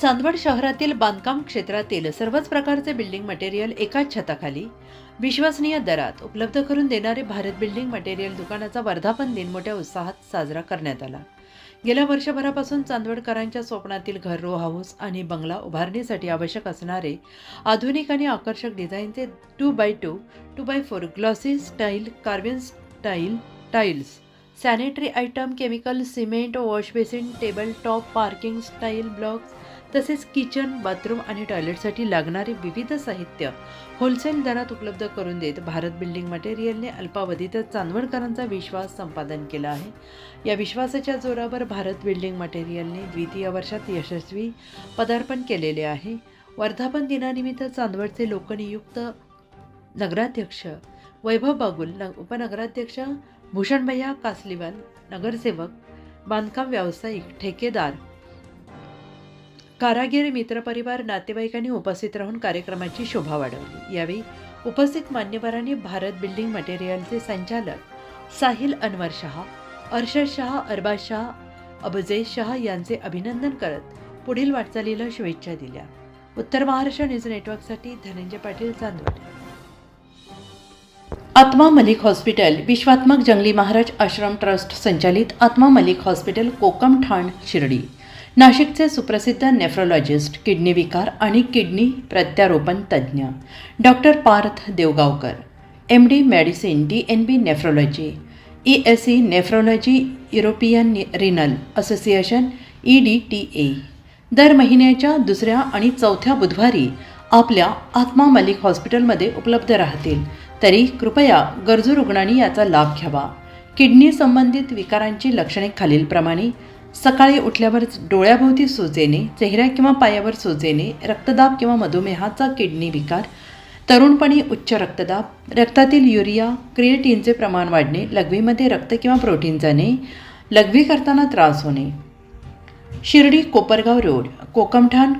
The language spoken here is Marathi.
चांदवड शहरातील बांधकाम क्षेत्रातील सर्वच प्रकारचे बिल्डिंग मटेरियल एकाच छताखाली. विश्वसनीय दरात उपलब्ध करून देणारे भारत बिल्डिंग मटेरियल दुकानाचा वर्धापन दिन मोठ्या उत्साहात साजरा करण्यात आला. गेल्या वर्षभरापासून चांदवडकरांच्या स्वप्नातील घर रो हाऊस आणि बंगला उभारणीसाठी आवश्यक असणारे आधुनिक आणि आकर्षक डिझाईनचे two by two two by four glossy style carving style tiles sanitary item chemical cement wash basin table top parking style blocks तसेच किचन बाथरूम आणि टॉयलेटसाठी लागणारे विविध साहित्य होलसेल दरात उपलब्ध करून देत भारत बिल्डिंग मटेरियलने अल्पावधीतच चांदवडकरांचा विश्वास संपादन केला आहे. या विश्वासाच्या जोरावर भारत बिल्डिंग मटेरियलने द्वितीय वर्षात यशस्वी पदार्पण केलेले आहे. वर्धापन दिनानिमित्त चांदवडचे लोकनियुक्त नगराध्यक्ष वैभव बागुल न उपनगराध्यक्ष भूषणभैया कासलीवाल नगरसेवक बांधकाम व्यावसायिक ठेकेदार कारागीर मित्रपरिवार नातेवाईकांनी उपस्थित राहून कार्यक्रमाची शोभा वाढवली. यावेळी उपस्थित मान्यवरांनी भारत बिल्डिंग मटेरियलचे संचालक साहिल अनवर शहा अर्शद शहा अरबाज शहा अबजेश शहा यांचे अभिनंदन करत पुढील वाटचालीला शुभेच्छा दिल्या. उत्तर महाराष्ट्र न्यूज नेटवर्कसाठी धनंजय पाटील चांदवड. आत्मा मलिक हॉस्पिटल विश्वात्मक जंगली महाराज आश्रम ट्रस्ट संचालित आत्मा मलिक हॉस्पिटल कोकम ठाण शिर्डी. नाशिकचे सुप्रसिद्ध नेफ्रोलॉजिस्ट किडनी विकार आणि किडनी प्रत्यारोपण तज्ज्ञ doctor Parth Devgaonkar M D medicine D N B nephrology E S C nephrology European renal association E D T A दर महिन्याच्या दुसऱ्या आणि चौथ्या बुधवारी आपल्या आत्मा मलिक हॉस्पिटलमध्ये उपलब्ध राहतील. तरी कृपया गरजू रुग्णांनी याचा लाभ घ्यावा. किडनी संबंधित विकारांची लक्षणे खालीलप्रमाणे सकाळी उठल्यावर डोळ्याभोवती सूज येणे चेहऱ्या किंवा पायावर सूज येणे रक्तदाब किंवा मधुमेहाचा किडनी विकार तरुणपणी उच्च रक्तदाब रक्तातील युरिया क्रिएटिनचे प्रमाण वाढणे लघवीमध्ये रक्त किंवा प्रोटीन जाणे लघवी करताना त्रास होणे. शिर्डी कोपरगाव रोड कोकमठाण